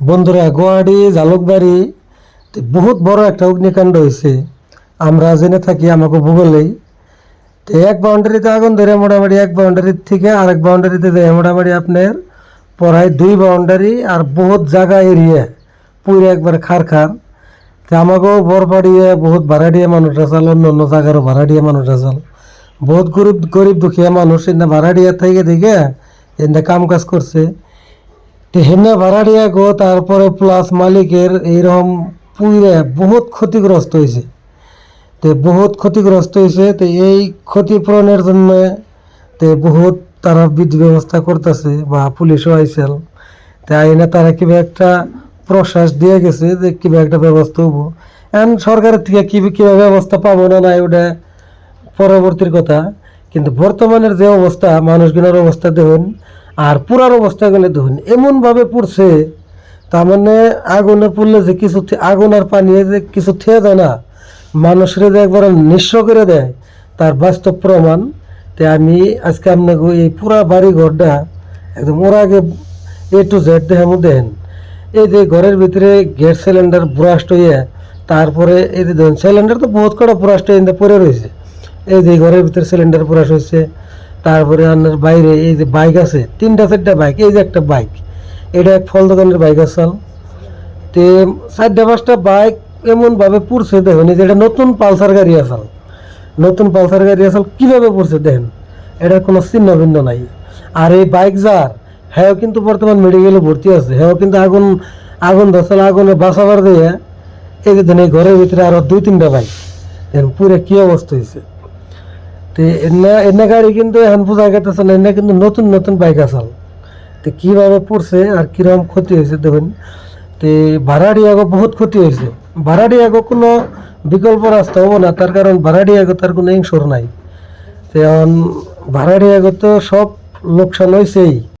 বন্ধুরা গুয়াহাটি জালুকবাড়ি বহুত বড় একটা অগ্নিকাণ্ড হয়েছে আমরা জেনে থাকি আমাকে ভূগোলেই। এক বাউন্ডারিতে আগুন ধরে মোটামুটি এক বাউন্ডারির থেকে আরেক বাউন্ডারিতে দেয় মোটামুটি আপনার পড়ায় দুই বাউন্ডারি আর বহুত জায়গা এরিয়া, পুরো একবার খার খার তো আমাকেও বরপাড়িয়ে বহুত ভাড়াটিয়া মানুষ আসাল, অন্য অন্য জায়গারও ভাড়াটিয়া মানুষ আসাল। বহুত গরিব গরিব দুঃখিয়া মানুষ এনে ভাড়াটিয়া থেকে দেখে এনে কাম কাজ করছে। তো হেনে ভাড়াটিয়া গো, তারপরে প্লাস মালিকের এইরকম পুইরে বহুত ক্ষতিগ্রস্ত হয়েছে তো বহুত ক্ষতিগ্রস্ত হয়েছে তো এই ক্ষতিপূরণের জন্য তো বহুত তারা বিধি ব্যবস্থা করতেছে বা পুলিশও আইসেল তো আইনে তারা কিবা একটা প্রশ্বাস দিয়ে গেছে যে কিবা একটা ব্যবস্থা হব। এখন সরকারের থেকে কি কিবা ব্যবস্থা পাবো না নাই ওটা পরবর্তীর কথা। কিন্তু বর্তমানের যে অবস্থা, মানুষগুলোর অবস্থা দেখুন আর পুরার অবস্থাগুলো দেখুন, এমনভাবে পড়ছে, তার মানে আগুনে পড়লে যে কিছু আগুন আর পানি যে কিছু থেয়ে যায় না। মানুষের একবার নিঃস্ব করে দেয়, তার বাস্তব প্রমাণ, তে আমি আজকে আপনাকে এই পুরা বাড়ি ঘরটা একদম ওর আগে এ টু জেড দেখে দেন এই যে ঘরের ভিতরে গ্যাস সিলিন্ডার ব্রাস্ট হইয়া তারপরে এই যে দেখুন, সিলিন্ডার তো বহুত কটা ব্রাস্ট হয়ে পড়ে রয়েছে এই যে ঘরের ভিতরে সিলিন্ডার ব্রাস্ট হয়েছে তারপরে আপনার বাইরে এই যে বাইক আছে, তিনটা চারটা বাইক, এই যে একটা বাইক, এটা এক ফল দোকানের বাইক আসাল তে চারটা পাঁচটা বাইক এমনভাবে পুড়ছে, দেখুন, এই যে এটা নতুন পালসার গাড়ি আসাল। নতুন পালসার গাড়ি আসাল, কীভাবে পড়ছে, দেখেন, এটার কোনো চিহ্ন ভিন্ন নাই। আর এই বাইক যার হ্যাঁ কিন্তু বর্তমান মেডিকেলে ভর্তি আছে হ্যাঁ কিন্তু আগুন আগুন ধরছিল আগুনে বাঁচাবার দিয়ে এই যে এই ঘরের ভিতরে আরও দুই, তিনটা বাইক। দেখেন, পুরো কি অবস্থা হয়েছে তো এনে এনে গাড়ি কিন্তু এখন বোঝা গেতেছে না, এনে কিন্তু নতুন নতুন বাইক আসাল। তো কীভাবে পড়ছে আর কীরকম ক্ষতি হয়েছে দেখুন। তো ভাড়াটিয়াগো বহুত ক্ষতি হয়েছে ভাড়াটিয়াগো কোনো বিকল্প রাস্তা হব না, তার কারণ ভাড়াটিয়াগো তার কোনো ইংশোর নাই। তেমন এখন ভাড়াটিয়াগো তো সব লোকসান হয়েছেই